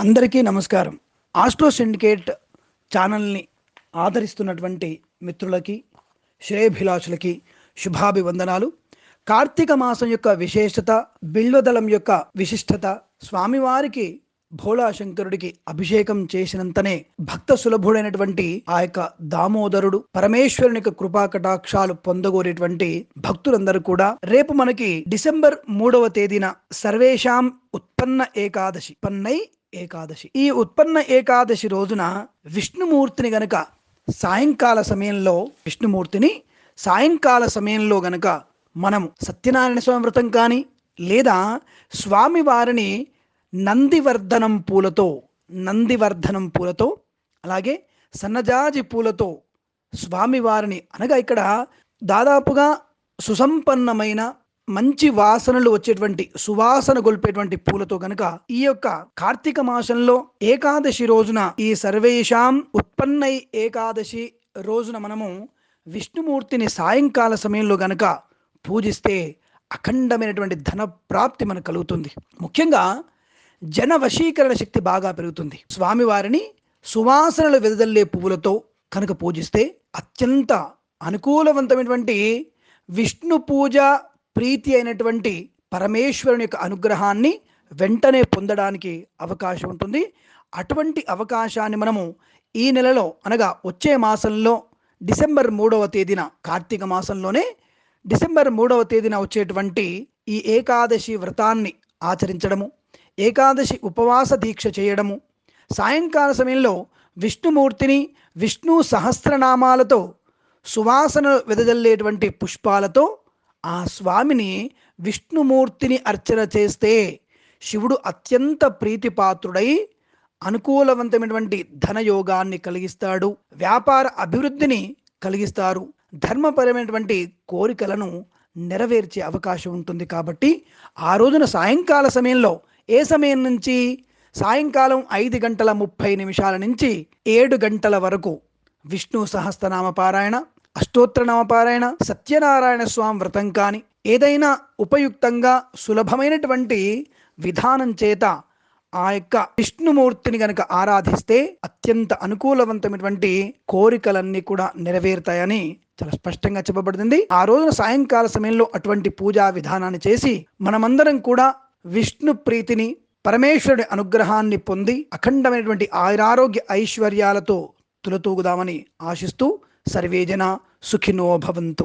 అందరికీ నమస్కారం. Astro syndicate ఛానల్ని ఆదరిస్తున్నటువంటి మిత్రులకి శ్రేయభిలాషులకి శుభాభివందనాలు. కార్తీక మాసం యొక్క విశేషత బిల్వదళం యొక్క విశిష్టత స్వామివారికి భోళాశంకరుడికి అభిషేకం చేసినంతనే భక్త సులభుడైనటువంటి ఆ యొక్క దామోదరుడు పరమేశ్వరుని యొక్క కృపా కటాక్షాలు పొందగోరేటువంటి భక్తులందరూ కూడా రేపు మనకి డిసెంబర్ మూడవ తేదీన సర్వేషాం ఉత్పన్న ఏకాదశి పన్నై ఏకాదశి. ఈ ఉత్పన్న ఏకాదశి రోజున విష్ణుమూర్తిని గనక సాయంకాల సమయంలో విష్ణుమూర్తిని సాయంకాల సమయంలో గనక మనం సత్యనారాయణ స్వామి వ్రతం కానీ లేదా స్వామివారిని నందివర్ధనం పూలతో నందివర్ధనం పూలతో అలాగే సన్నజాజి పూలతో స్వామివారిని అనగా ఇక్కడ దాదాపుగా సుసంపన్నమైన మంచి వాసనలు వచ్చేటువంటి సువాసన గొల్పేటువంటి పూలతో గనుక ఈ యొక్క కార్తీక మాసంలో ఏకాదశి రోజున ఈ సర్వేషాం ఉత్పన్నై ఏకాదశి రోజున మనము విష్ణుమూర్తిని సాయంకాల సమయంలో గనక పూజిస్తే అఖండమైనటువంటి ధన ప్రాప్తి మనకు కలుగుతుంది. ముఖ్యంగా జన వశీకరణ శక్తి బాగా పెరుగుతుంది. స్వామివారిని సువాసనలు వెదజల్లే పువ్వులతో కనుక పూజిస్తే అత్యంత అనుకూలవంతమైనటువంటి విష్ణు పూజ ప్రీతి అయినటువంటి పరమేశ్వరుని యొక్క అనుగ్రహాన్ని వెంటనే పొందడానికి అవకాశం ఉంటుంది. అటువంటి అవకాశాన్ని మనము ఈ నెలలో అనగా వచ్చే మాసంలో డిసెంబర్ మూడవ తేదీన కార్తీక మాసంలోనే డిసెంబర్ మూడవ తేదీన వచ్చేటువంటి ఈ ఏకాదశి వ్రతాన్ని ఆచరించడము ఏకాదశి ఉపవాస దీక్ష చేయడము సాయంకాల సమయంలో విష్ణుమూర్తిని విష్ణు సహస్రనామాలతో సువాసన వెదజల్లేటువంటి పుష్పాలతో ఆ స్వామిని విష్ణుమూర్తిని అర్చన చేస్తే శివుడు అత్యంత ప్రీతిపాత్రుడై అనుకూలవంతమైనటువంటి ధనయోగాన్ని కలిగిస్తాడు వ్యాపార అభివృద్ధిని కలిగిస్తారు. ధర్మపరమైనటువంటి కోరికలను నెరవేర్చే అవకాశం ఉంటుంది కాబట్టి ఆ రోజున సాయంకాల సమయంలో ఏ సమయం నుంచి? సాయంకాలం ఐదు గంటల ముప్పై నిమిషాల నుంచి ఏడు గంటల వరకు విష్ణు సహస్రనామ పారాయణ అష్టోత్తరనామ పారాయణ సత్యనారాయణ స్వామి వ్రతం కానీ ఏదైనా ఉపయుక్తంగా సులభమైనటువంటి విధానం చేత ఆ యొక్క విష్ణుమూర్తిని గనక ఆరాధిస్తే అత్యంత అనుకూలవంతమైనటువంటి కోరికలన్నీ కూడా నెరవేరుతాయని చాలా స్పష్టంగా చెప్పబడుతుంది ఆ రోజున సాయంకాల సమయంలో అటువంటి పూజా విధానాన్ని చేసి మనమందరం కూడా విష్ణు ప్రీతిని పరమేశ్వరుడి అనుగ్రహాన్ని పొంది అఖండమైనటువంటి ఆయురారోగ్య ఐశ్వర్యాలతో తులతూగుదామని ఆశిస్తూ సర్వేజన సుఖినో భవంతు.